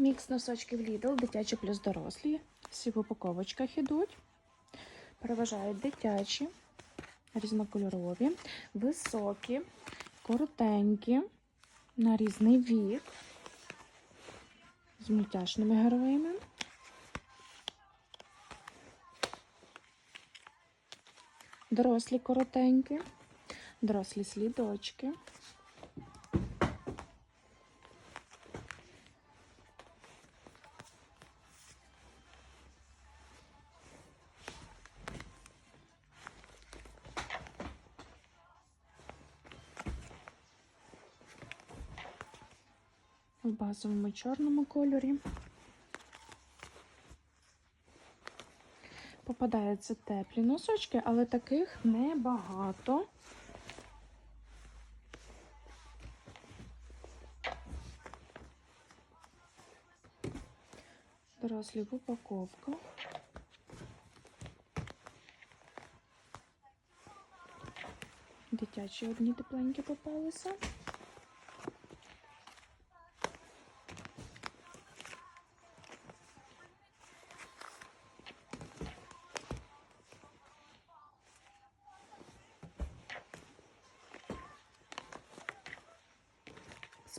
Мікс носочків Lidl, дитячі плюс дорослі. Всі в упаковочках ідуть. Переважають дитячі, різнокольорові, високі, коротенькі, на різний вік, з мультяшними героями. Дорослі коротенькі, дорослі слідочки. В базовому чорному кольорі. Попадаються теплі носочки, але таких небагато. Дорослі в упаковках. Дитячі одні тепленькі попалися.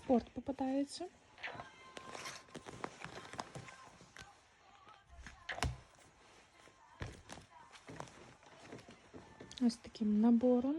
Спорт попадається. Ось таким набором.